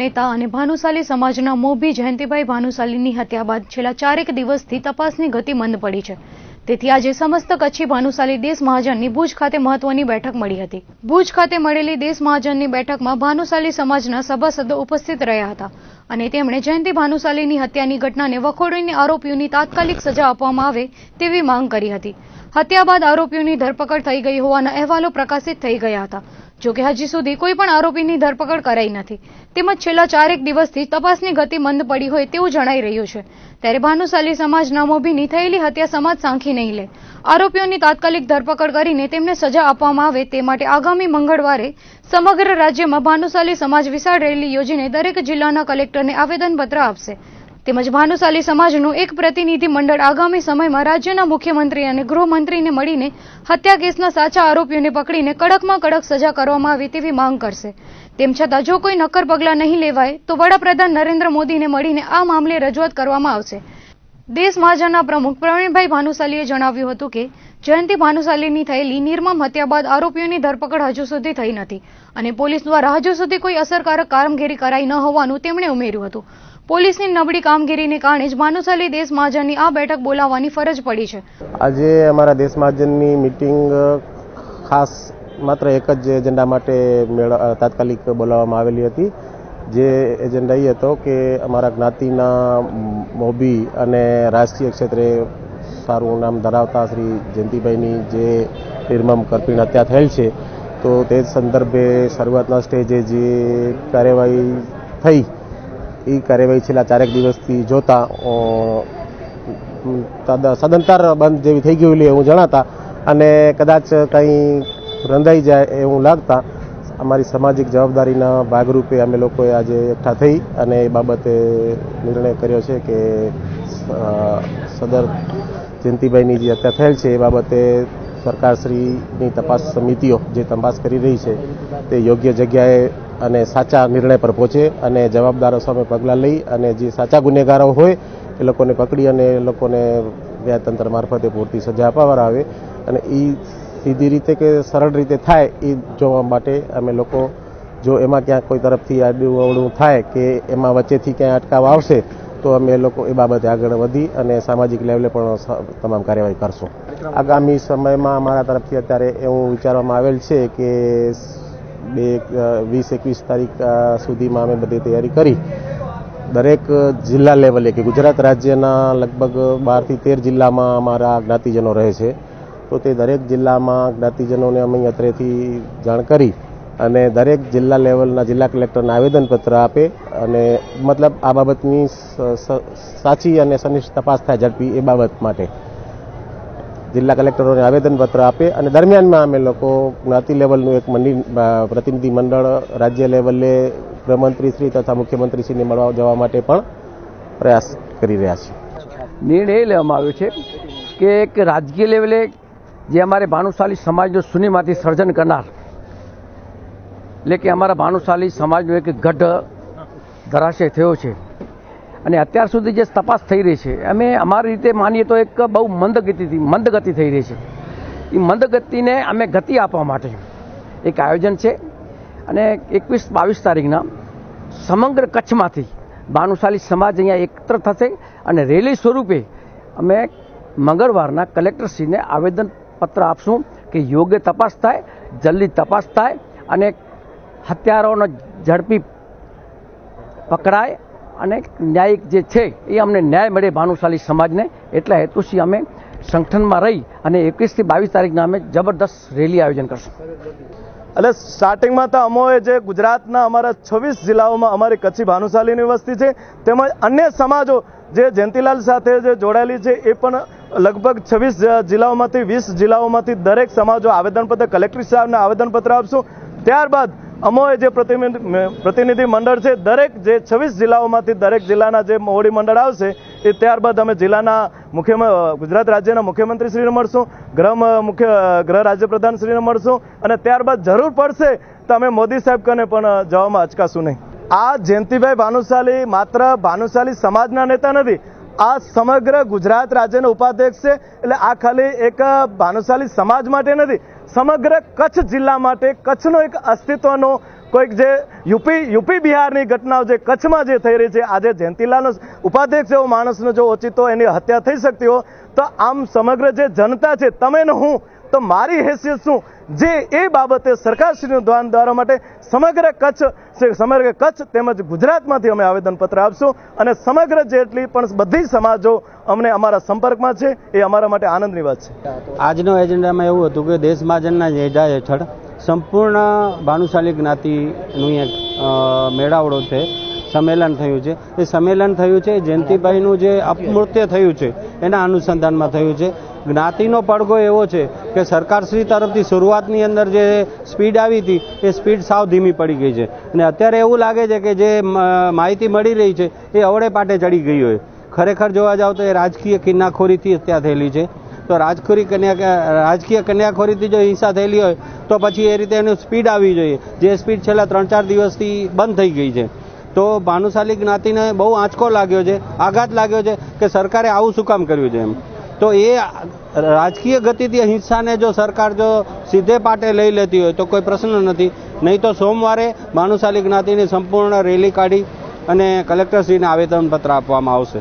નેતા અને ભાનુશાલી સમાજના મોભી જયંતિભાઈ ભાનુશાલીની હત્યા બાદ છેલ્લા ચારેક દિવસથી તપાસની ગતિ મંદ પડી છે. તેથી આજે સમસ્ત કચ્છી ભાનુશાલી દેશ મહાજનની ભુજ ખાતે મહત્વની બેઠક મળી હતી. ભુજ ખાતે મળેલી દેશ મહાજનની બેઠકમાં ભાનુશાલી સમાજના સભાસદો ઉપસ્થિત રહ્યા હતા અને તેમણે જયંતિ ભાનુશાલીની હત્યાની ઘટનાને વખોડીને આરોપીઓની તાત્કાલિક સજા આપવામાં આવે તેવી માંગ કરી હતી. હત્યા બાદ આરોપીઓની ધરપકડ થઈ ગઈ હોવાના અહેવાલો પ્રકાશિત થઈ ગયા હતા. જોકે હજી સુધી કોઈ પણ આરોપીની ધરપકડ કરાઈ નથી. તેમજ છેલ્લા ચારેક દિવસથી તપાસની ગતિ મંદ પડી હોય તેવું જણાઈ રહ્યું છે. ત્યારે ભાનુશાલી સમાજના મોભીની થયેલી હત્યા સમાજ સાંખી નહીં લે. આરોપીઓની તાત્કાલિક ધરપકડ કરીને તેમને સજા આપવામાં આવે તે માટે આગામી મંગળવારે સમગ્ર રાજ્યમાં ભાનુશાલી સમાજ વિશાળ રેલી યોજીને દરેક જિલ્લાના કલેક્ટરને આવેદનપત્ર આપશે. તેમજ ભાનુશાલી સમાજનું એક પ્રતિનિધિ મંડળ આગામી સમયમાં રાજ્યના મુખ્યમંત્રી અને ગૃહમંત્રીને મળીને હત્યા કેસના સાચા આરોપીઓને પકડીને કડકમાં કડક સજા કરવામાં આવે તેવી માંગ કરશે. તેમ છતાં જો કોઈ નક્કર પગલાં નહીં લેવાય, તો વડાપ્રધાન નરેન્દ્ર મોદીને મળીને આ મામલે રજૂઆત કરવામાં આવશે. દેશ મહાજનના પ્રમુખ પ્રવીણભાઈ ભાનુશાલીએ જણાવ્યું હતું કે, જયંતિ ભાનુશાલીની થયેલી નિર્મમ હત્યા બાદ આરોપીઓની ધરપકડ હજુ સુધી થઈ નથી અને પોલીસ દ્વારા હજુ સુધી કોઈ અસરકારક કામગીરી કરાઈ ન હોવાનું તેમણે ઉમેર્યું હતું. પોલીસની નબળી કામગીરીને કારણે જ ભાનુશાલી દેશ મહાજનની આ બેઠક બોલાવવાની ફરજ પડી છે. આજે અમારા દેશ મહાજનની મિટિંગ, ખાસ માત્ર એક જ એજન્ડા માટે તાત્કાલિક બોલાવવામાં આવેલી હતી. જે એજન્ડા એ હતો કે અમારા જ્ઞાતિના મોભી અને રાજકીય ક્ષેત્રે સારું નામ ધરાવતા શ્રી જયંતિભાઈની જે નિર્મમ કરપીણ હત્યા થયેલ છે, તો તે સંદર્ભે શરૂઆતના સ્ટેજે જે કાર્યવાહી થઈ, એ કાર્યવાહી છેલ્લા ચારેક દિવસથી જોતા સદંતર બંધ જેવી થઈ ગયેલી એવું જણાતા અને કદાચ કંઈ રંધાઈ જાય એવું લાગતા અમારી સામાજિક જવાબદારીના ભાગરૂપે અમે લોકોએ આજે એકઠા થઈ અને એ બાબતે નિર્ણય કર્યો છે કે સદર જયંતિભાઈની જે હત્યા થયેલ છે એ બાબતે સરકારશ્રીની તપાસ સમિતિઓ જે તપાસ કરી રહી છે તે યોગ્ય જગ્યાએ અને સાચા નિર્ણય પર પહોંચે અને જવાબદારો સામે પગલાં લઈ અને જે સાચા ગુનેગારો હોય એ લોકોને પકડી અને એ લોકોને ન્યાયતંત્ર મારફતે પૂરતી સજા અપાવવા આવે અને એ સીધી રીતે કે સરળ રીતે થાય એ જોવા માટે અમે લોકો, જો એમાં ક્યાંક કોઈ તરફથી આડું થાય કે એમાં વચ્ચેથી ક્યાંય અટકાવ આવશે, તો અમે લોકો એ બાબતે આગળ વધી અને સામાજિક લેવલે પણ તમામ કાર્યવાહી કરશું. આગામી સમયમાં અમારા તરફથી અત્યારે એવું વિચારવામાં આવેલ છે કે બે વીસ, એકવીસ તારીખ સુધીમાં અમે બધી તૈયારી કરી. દરેક જિલ્લા લેવલે કે ગુજરાત રાજ્યના લગભગ બારથી તેર જિલ્લામાં અમારા જ્ઞાતિજનો રહે છે. તો તે દરેક જિલ્લામાં જ્ઞાતિજનોને અમે અત્રેથી જાણ કરી અને દરેક જિલ્લા લેવલના જિલ્લા કલેક્ટરને આવેદનપત્ર આપે અને મતલબ આ બાબતની સાચી અને સનિષ્ઠ તપાસ થાય ઝડપી એ બાબત માટે. જિલ્લા કલેક્ટરોને આવેદનપત્ર આપે અને દરમિયાનમાં અમે લોકો જ્ઞાતિ લેવલનું એક મંડી પ્રતિનિધિ મંડળ, રાજ્ય લેવલે ગૃહમંત્રીશ્રી તથા મુખ્યમંત્રીશ્રીને મળવા જવા માટે પણ પ્રયાસ કરી રહ્યા છીએ. નિર્ણય લેવામાં આવ્યો છે કે એક રાજકીય લેવલે જે અમારે ભાનુશાલી સમાજનું શૂન્યમાંથી સર્જન કરનાર. એટલે કે અમારા ભાનુશાલી સમાજનો એક ગઢ ધરાશય થયો છે. અને અત્યાર સુધી જે તપાસ થઈ રહી છે, અમે અમારી રીતે માનીએ તો એક બહુ મંદ ગતિથી મંદ ગતિ થઈ રહી છે. એ મંદ ગતિને અમે ગતિ આપવા માટે એક આયોજન છે. અને એકવીસ બાવીસ તારીખના સમગ્ર કચ્છમાંથી ભાનુશાલી સમાજ અહીંયા એકત્ર થશે અને રેલી સ્વરૂપે અમે મંગળવારના કલેક્ટરશ્રીને આવેદનપત્ર આપશું કે યોગ્ય તપાસ થાય, જલ્દી તપાસ થાય અને હત્યારાઓનો ઝડપી પકડાય અને ન્યાયિક જે છે એ અમને ન્યાય મળે ભાનુશાલી સમાજને, એટલા હેતુથી અમે સંગઠનમાં રહી અને એકવીસથી બાવીસ તારીખના અમે જબરદસ્ત રેલી આયોજન કરશું. એટલે સ્ટાર્ટિંગમાં તો અમોએ જે ગુજરાતના અમારા છવ્વીસ જિલ્લાઓમાં અમારી કચ્છી ભાનુશાલીની વસ્તી છે, તેમજ અન્ય સમાજો જે જયંતિલાલ સાથે જે જોડાયેલી છે એ પણ લગભગ છવ્વીસ જિલ્લાઓમાંથી, વીસ જિલ્લાઓમાંથી દરેક સમાજો આવેદનપત્ર કલેક્ટર સાહેબને આવેદનપત્ર આપશું. ત્યારબાદ અમોએ જે પ્રતિનિધિ મંડળ છે, દરેક જે છવ્વીસ જિલ્લાઓમાંથી દરેક જિલ્લાના જે મોવડી મંડળ આવશે, એ ત્યારબાદ અમે જિલ્લાના મુખ્ય ગુજરાત રાજ્યના મુખ્યમંત્રીશ્રીને મળશું ગૃહ મુખ્ય ગૃહ રાજ્યપ્રધાનશ્રીને મળશું અને ત્યારબાદ જરૂર પડશે તો અમે મોદી સાહેબ કને પણ જવામાં અચકાશું નહીં. આ જયંતિભાઈ ભાનુશાલી માત્ર ભાનુશાલી સમાજના નેતા નથી આ સમગ્ર ગુજરાત રાજ્યના ઉપાધ્યક્ષ છે. એટલે આ ખાલી એક ભાનુશાલી સમાજ માટે નથી, સમગ્ર કચ્છ જિલ્લા માટે કચ્છનો એક અસ્તિત્વનો કોઈક જે યુપી યુપી બિહારની ઘટનાઓ જે કચ્છમાં જે થઈ રહી છે, આજે જયંતિલાલનો ઉપાધ્યક્ષ એવો માણસનો જો ઓચિતો એની હત્યા થઈ શકતી હો તો આમ સમગ્ર જે જનતા છે, તમે હું, તો મારી હેસિયત શું? જે એ બાબતે સરકારશ્રીનું ધ્યાન દ્વારા માટે સમગ્ર કચ્છ સમગ્ર કચ્છ તેમજ ગુજરાતમાંથી અમે આવેદનપત્ર આપશું અને સમગ્ર જેટલી પણ બધી સમાજો અમને અમારા સંપર્કમાં છે, એ અમારા માટે આનંદની વાત છે. આજનો એજન્ડામાં એવું હતું કે દેશ મહાજનના નેજા હેઠળ સંપૂર્ણ ભાનુશાલી જ્ઞાતિનું એક મેળાવડો છે, સંમેલન થયું છે. એ સંમેલન થયું છે, જયંતિભાઈનું જે અપમૃત્ય થયું છે, એના અનુસંધાનમાં થયું છે. જ્ઞાતિનો પડઘો એવો છે કે સરકારશ્રી તરફથી શરૂઆતની અંદર જે સ્પીડ આવી હતી, એ સ્પીડ સાવ ધીમી પડી ગઈ છે. અને અત્યારે એવું લાગે છે કે જે માહિતી મળી રહી છે, એ અવળે પાટે ચડી ગઈ હોય. ખરેખર જોવા જાવ તો એ રાજકીય કિન્નાખોરીથી હત્યા થયેલી છે. તો રાજખોરી કન્યા, રાજકીય કન્યાખોરીથી જો હિંસા થયેલી હોય, તો પછી એ રીતે એનું સ્પીડ આવી જોઈએ. જે સ્પીડ છેલ્લા ત્રણ ચાર દિવસથી બંધ થઈ ગઈ છે. તો ભાનુશાલી જ્ઞાતિને બહુ આંચકો લાગ્યો છે, આઘાત લાગ્યો છે કે સરકારે આવું શું કામ કર્યું છે એમ? તો એ રાજકીય ગતિથી હિંસાને જો સરકાર જો સીધે પાટે લઈ લેતી હોય તો કોઈ પ્રશ્ન નથી. નહીં તો સોમવારે ભાનુશાલી જ્ઞાતિની સંપૂર્ણ રેલી કાઢી અને કલેક્ટરશ્રીને આવેદનપત્ર આપવામાં આવશે.